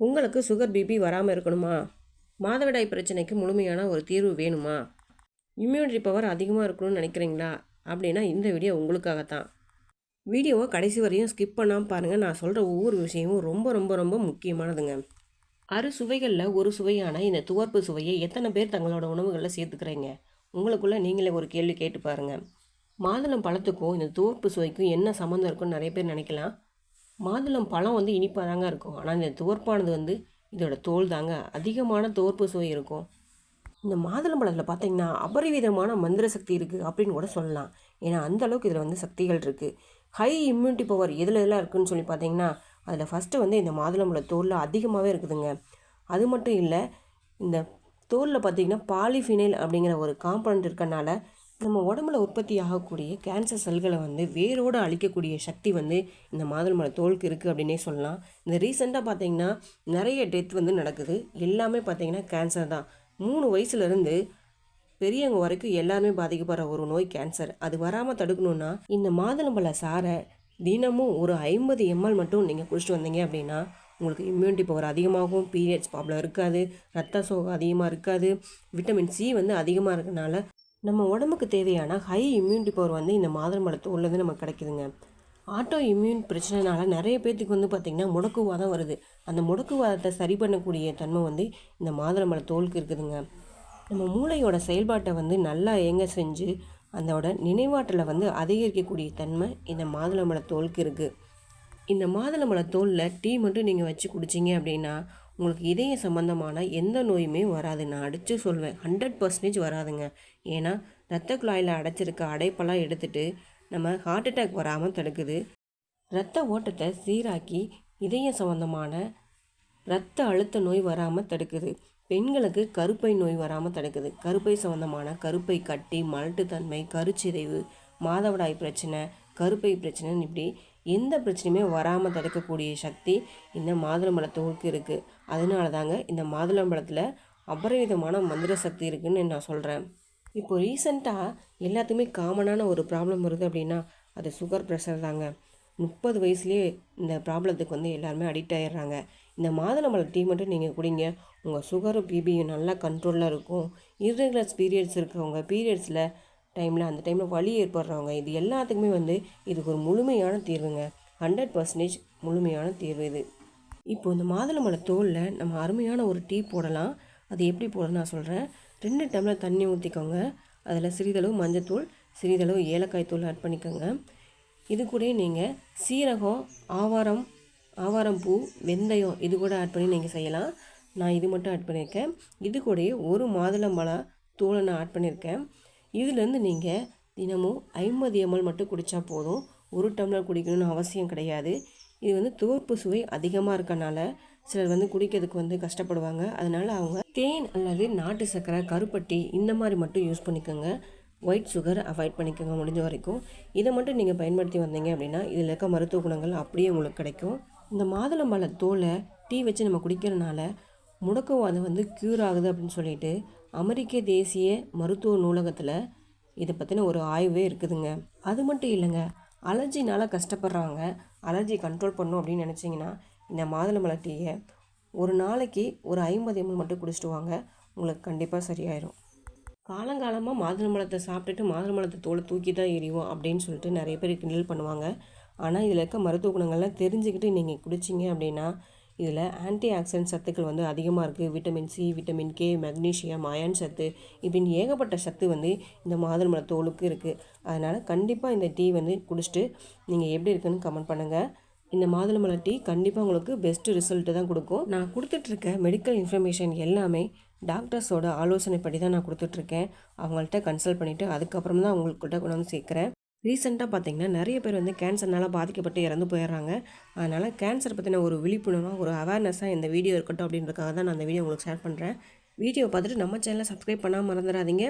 உங்களுக்கு sugar BP வராமல் இருக்கணுமா? மாதவிடாய் பிரச்சனைக்கு முழுமையான ஒரு தீர்வு வேணுமா? இம்யூனிட்டி பவர் அதிகமாக இருக்கணும்னு நினைக்கிறீங்களா? அப்படின்னா இந்த வீடியோ உங்களுக்காகத்தான். வீடியோவை கடைசி வரையும் ஸ்கிப் பண்ணாமல் பாருங்கள் நான் சொல்கிற ஒவ்வொரு விஷயமும் ரொம்ப ரொம்ப ரொம்ப முக்கியமானதுங்க. அறு சுவைகளில் ஒரு சுவையான இந்த துவர்ப்பு சுவையை எத்தனை பேர் தங்களோட உணவுகளில் சேர்த்துக்கிறீங்க? உங்களுக்குள்ளே நீங்களே ஒரு கேள்வி கேட்டு பாருங்கள் மாதுளம் பழத்துக்கும் இந்த துவர்ப்பு சுவைக்கும் என்ன சம்மந்தம் இருக்குன்னு நிறைய பேர் நினைக்கலாம். மாதுளம் பழம் வந்து இனிப்பாக தாங்க இருக்கும். ஆனால் இந்த துவர்ப்பானது வந்து இதோட தோல் தாங்க. அதிகமான துவர்ப்பு சுவை இருக்கும். இந்த மாதுளம் பழத்தில் பார்த்தீங்கன்னா அபரிவிதமான மந்திர சக்தி இருக்குது அப்படின்னு கூட சொல்லலாம். ஏன்னா அந்த அளவுக்கு இதில் வந்து சக்திகள் இருக்குது ஹை இம்யூனிட்டி பவர் எதில் எதில் இருக்குதுன்னு சொல்லி பார்த்தீங்கன்னா அதில் ஃபஸ்ட்டு வந்து இந்த மாதுளம்பழ தோலில் அதிகமாகவே இருக்குதுங்க. அது மட்டும் இல்லை இந்த தோலில் பார்த்திங்கன்னா பாலிஃபினைல் அப்படிங்கிற ஒரு காம்பனண்ட் இருக்கனால நம்ம உடம்புல உற்பத்தி ஆகக்கூடிய கேன்சர் செல்களை வந்து வேரோடு அழிக்கக்கூடிய சக்தி வந்து இந்த மாதுளம்பழ தோலுக்கு இருக்குது அப்படின்னே சொல்லலாம். இந்த ரீசெண்டாக பார்த்தீங்கன்னா நிறைய டெத் வந்து நடக்குது. எல்லாமே பார்த்திங்கன்னா கேன்சர் தான். மூணு வயசுலேருந்து பெரியவங்க வரைக்கும் எல்லாருமே பாதிக்கப்படுற ஒரு நோய் கேன்சர் அது வராமல் தடுக்கணுன்னா இந்த மாதுளம்பழ சாரை தினமும் ஒரு ஐம்பது எம்எல் மட்டும் நீங்கள் குடிச்சிட்டு வந்தீங்க அப்படின்னா உங்களுக்கு இம்யூனிட்டி பவர் அதிகமாகும். பீரியட்ஸ் ப்ராப்ளம் இருக்காது. ரத்த சோகம் அதிகமாக இருக்காது. விட்டமின் சி வந்து அதிகமாக இருக்கனால நம்ம உடம்புக்கு தேவையான ஹை இம்யூனிட்டி பவர் வந்து இந்த மாதுளம்பழத்து உள்ளது நமக்கு கிடைக்குதுங்க. ஆட்டோ இம்யூன் பிரச்சனைனால நிறைய பேர்த்துக்கு வந்து பார்த்திங்கன்னா முடக்குவாதம் வருது. அந்த முடக்குவாதத்தை சரி பண்ணக்கூடிய தன்மை வந்து இந்த மாதுளம்பழ தோலுக்கு இருக்குதுங்க. நம்ம மூளையோட செயல்பாட்டை வந்து நல்லா இயங்க செஞ்சு அதோட நினைவாற்றலை வந்து அதிகரிக்கக்கூடிய தன்மை இந்த மாதுளம்பழ தோலுக்கு இருக்குது இந்த மாதுளம்பழ தோலில் டீ மட்டும் நீங்கள் வச்சு குடிச்சிங்க அப்படின்னா உங்களுக்கு இதய சம்மந்தமான எந்த நோயுமே வராது. நான் அடித்து சொல்வேன். ஹண்ட்ரட் பர்சன்டேஜ் வராதுங்க. ஏன்னா ரத்த குழாயில் அடைச்சிருக்க அடைப்பெல்லாம் எடுத்துகிட்டு நம்ம ஹார்ட் அட்டாக் வராமல் தடுக்குது. ரத்த ஓட்டத்தை சீராக்கி இதய சம்மந்தமான ரத்த அழுத்த நோய் வராமல் தடுக்குது. பெண்களுக்கு கருப்பை நோய் வராமல் தடுக்குது. கருப்பை சம்மந்தமான கருப்பை கட்டி மலட்டுத்தன்மை கருச்சிதைவு மாதவிடாய் பிரச்சனை கருப்பை பிரச்சனைன்னு இப்படி எந்த பிரச்சனையுமே வராமல் தடுக்கக்கூடிய சக்தி இந்த மாதுளம்பழத்தோருக்கு இருக்குது அதனால தாங்க இந்த மாதுளம்பழத்தில் அபரிவிதமான மந்திர சக்தி இருக்குதுன்னு நான் சொல்கிறேன் இப்போ ரீசண்டாக எல்லாத்துக்குமே காமனான ஒரு ப்ராப்ளம் வருது அப்படின்னா அது சுகர் ப்ரெஷர் தாங்க. முப்பது வயசுலேயே இந்த ப்ராப்ளத்துக்கு வந்து எல்லாருமே அடிக்ட் ஆகிடுறாங்க இந்த மாதுளம்பழம் டீ மட்டும் நீங்கள் குடிங்க. உங்கள் சுகரும் பிபியும் நல்லா கண்ட்ரோலில் இருக்கும். இர்ரெகுலர்ஸ் பீரியட்ஸ் இருக்கிறவங்க பீரியட்ஸில் டைமில் அந்த டைமில் வலி ஏற்படுறவங்க இது எல்லாத்துக்குமே வந்து இதுக்கு ஒரு முழுமையான தீர்வுங்க. ஹண்ட்ரட் பர்சன்டேஜ் முழுமையான தீர்வு இது. இப்போ இந்த மாதுளம்பழ தோலில் நம்ம அருமையான ஒரு டீ போடலாம். அது எப்படி போடணும் நான் சொல்கிறேன் ரெண்டு டம்ளர் தண்ணி ஊற்றிக்கோங்க அதில் சிறிதளவு மஞ்சத்தூள் சிறிதளவு ஏலக்காய் தூள் ஆட் பண்ணிக்கோங்க. இது கூட நீங்கள் சீரகம் ஆவாரம் ஆவாரம் பூ வெந்தயம் இது கூட ஆட் பண்ணி நீங்கள் செய்யலாம். நான் இது மட்டும் ஆட் பண்ணியிருக்கேன் இது கூட ஒரு மாதுளம்பழ தூளை நான் ஆட் பண்ணியிருக்கேன் இதுலேருந்து நீங்கள் தினமும் ஐம்பது எம்எல் மட்டும் குடித்தா போதும். ஒரு டம்ளர் குடிக்கணும்னு அவசியம் கிடையாது. இது வந்து துவர்ப்பு சுவை அதிகமாக இருக்கனால சிலர் வந்து குடிக்கிறதுக்கு வந்து கஷ்டப்படுவாங்க. அதனால் அவங்க தேன் அல்லது நாட்டு சர்க்கரை கருப்பட்டி இந்த மாதிரி மட்டும் யூஸ் பண்ணிக்கோங்க. ஒயிட் சுகர் அவாய்ட் பண்ணிக்கோங்க முடிஞ்ச வரைக்கும். இதை மட்டும் நீங்கள் பயன்படுத்தி வந்தீங்க அப்படின்னா இதில் இருக்க மருத்துவ குணங்கள் அப்படியே உங்களுக்கு கிடைக்கும். இந்த மாதுளம்பழ தோலை டீ வச்சு நம்ம குடிக்கிறனால முடக்கவாதம் வந்து க்யூர் ஆகுது அப்படின்னு சொல்லிட்டு அமெரிக்க தேசிய மருத்துவ நூலகத்தில் இதை பற்றின ஒரு ஆய்வே இருக்குதுங்க. அது மட்டும் இல்லைங்க அலர்ஜினால் கஷ்டப்படுறவங்க அலர்ஜி கண்ட்ரோல் பண்ணும் அப்படின்னு நினச்சிங்கன்னா இந்த மாதுளம்பழ டீயை ஒரு நாளைக்கு ஒரு ஐம்பது எம்எல் மட்டும் குடிச்சிட்டு வாங்க உங்களுக்கு கண்டிப்பாக சரியாயிடும் காலங்காலமாக மாதுளம்பழத்தை சாப்பிட்டுட்டு மாதுளம்பழத்தை தோலை தூக்கி தான் எரியும் அப்படின்னு சொல்லிட்டு நிறைய பேர் கிண்டல் பண்ணுவாங்க. ஆனால் இதில் இருக்க மருத்துவ குணங்கள்லாம் தெரிஞ்சுக்கிட்டு நீங்கள் குடிச்சிங்க அப்படின்னா இதில் ஆன்டி ஆக்சிடென்ட் சத்துக்கள் வந்து அதிகமாக இருக்குது. Vitamin C vitamin K magnesium iron சத்து இப்படின்னு ஏகப்பட்ட சத்து வந்து இந்த மாதுளம்பழ தோலுக்கு இருக்குது. அதனால் கண்டிப்பாக இந்த டீ வந்து குடிச்சிட்டு நீங்கள் எப்படி இருக்குன்னு கமெண்ட் பண்ணுங்கள் இந்த மாதுளம்பழ டீ கண்டிப்பாக உங்களுக்கு பெஸ்ட்டு ரிசல்ட்டு தான் கொடுக்கும். நான் கொடுத்துட்ருக்க மெடிக்கல் இன்ஃபர்மேஷன் எல்லாமே டாக்டர்ஸோட ஆலோசனைப்படி தான் நான் கொடுத்துட்ருக்கேன். அவங்கள்ட்ட கன்சல்ட் பண்ணிவிட்டு அதுக்கப்புறம் தான் அவங்கள்கிட்ட கொண்டு வந்து சேர்க்குறேன். ரீசெண்டாக பார்த்திங்கன்னா நிறைய பேர் வந்து கேன்சர்னால் பாதிக்கப்பட்டு இறந்து போயிடுறாங்க. அதனால் கேன்சர் பற்றின ஒரு விழிப்புணர்வாக ஒரு அவேர்னஸாக இந்த வீடியோ இருக்கட்டும் அப்படின்றதுக்காக தான் நான் அந்த வீடியோ உங்களுக்கு ஷேர் பண்ணுறேன் வீடியோ பார்த்துட்டு நம்ம சேனலை சப்ஸ்கிரைப் பண்ணாமல் மறந்துடாதீங்க.